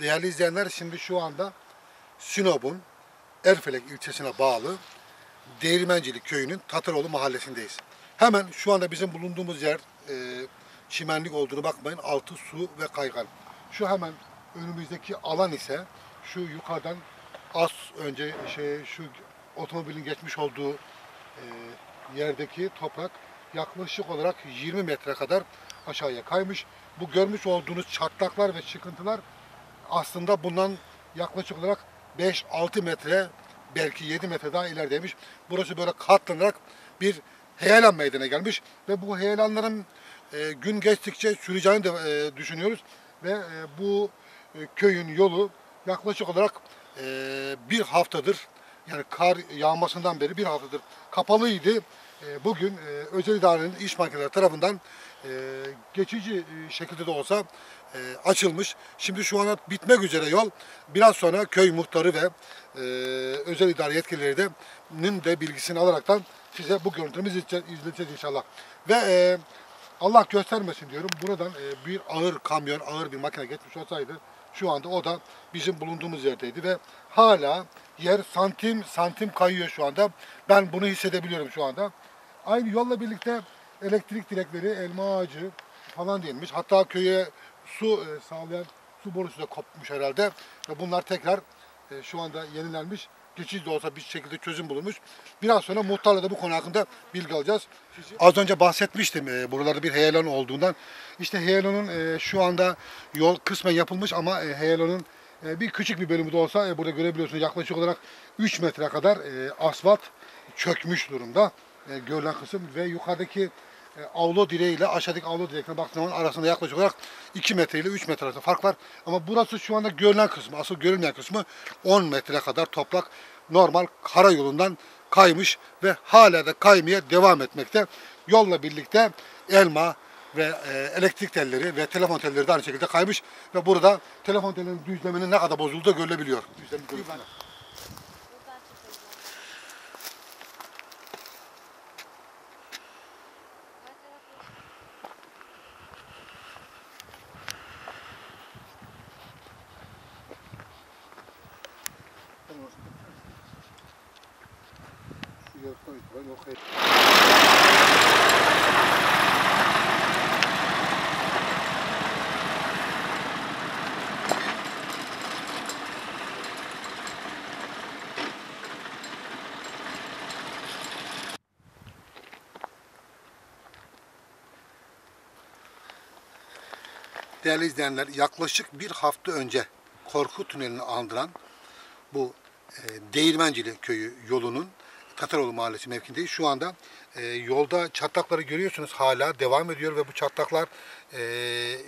Değerli izleyenler şimdi şu anda Sinop'un Erfelek ilçesine bağlı Değirmencilik köyünün Tataroğlu mahallesindeyiz. Hemen şu anda bizim bulunduğumuz yer e, çimenlik olduğunu bakmayın altı su ve kaygan. Şu hemen önümüzdeki alan ise şu yukarıdan az önce şey şu otomobilin geçmiş olduğu e, yerdeki toprak yaklaşık olarak 20 metre kadar aşağıya kaymış. Bu görmüş olduğunuz çatlaklar ve çıkıntılar aslında bundan yaklaşık olarak 5-6 metre belki 7 metre daha ilerideymiş. Burası böyle katlanarak bir heyelan meydana gelmiş ve bu heyelanların e, gün geçtikçe süreceğini de e, düşünüyoruz ve e, bu e, köyün yolu yaklaşık olarak e, bir haftadır yani kar yağmasından beri bir haftadır kapalıydı. E, bugün e, özel idarenin iş makineleri tarafından e, geçici şekilde de olsa açılmış. Şimdi şu an bitmek üzere yol. Biraz sonra köy muhtarı ve özel idare yetkilileri de de bilgisini alaraktan size bu görüntümüzü izleyeceğiz inşallah. Ve Allah göstermesin diyorum. Buradan bir ağır kamyon, ağır bir makine geçmiş olsaydı şu anda o da bizim bulunduğumuz yerdeydi ve hala yer santim santim kayıyor şu anda. Ben bunu hissedebiliyorum şu anda. Aynı yolla birlikte elektrik direkleri, elma ağacı falan denilmiş. Hatta köye su e, sağlayan su borusu da kopmuş herhalde. Ve bunlar tekrar e, şu anda yenilenmiş. Geçici de olsa bir şekilde çözüm bulunmuş. Biraz sonra muhtarla da bu konu hakkında bilgi alacağız. Az önce bahsetmiştim e, buralarda bir heyelan olduğundan. İşte heyelanın e, şu anda yol kısmen yapılmış ama e, heyelanın e, bir küçük bir bölümü de olsa e, burada görebiliyorsunuz yaklaşık olarak 3 metre kadar e, asfalt çökmüş durumda e, görülen kısım ve yukarıdaki e, avlu direğiyle aşağıdaki avlu direkine baktığınız zaman arasında yaklaşık olarak 2 metre ile 3 metre arasında fark var. Ama burası şu anda görülen kısmı, asıl görülmeyen kısmı 10 metre kadar toprak normal karayolundan kaymış ve hala da kaymaya devam etmekte. Yolla birlikte elma ve e, elektrik telleri ve telefon telleri de aynı şekilde kaymış ve burada telefon tellerinin düzleminin ne kadar bozulduğu görülebiliyor. Düzlemin görüntüsü. Değerli izleyenler, yaklaşık bir hafta önce Korku Tüneli'ni andıran bu e, Değirmencili köyü yolunun Tataroğlu Mahallesi mevkindeyiz. Şu anda e, yolda çatlakları görüyorsunuz hala devam ediyor ve bu çatlaklar e,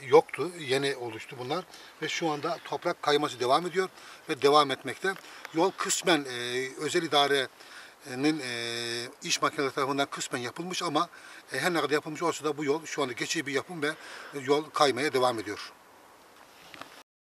yoktu. Yeni oluştu bunlar ve şu anda toprak kayması devam ediyor ve devam etmekte. Yol kısmen e, özel idarenin e, iş makineleri tarafından kısmen yapılmış ama e, her ne kadar yapılmış olsa da bu yol şu anda geçici bir yapım ve yol kaymaya devam ediyor.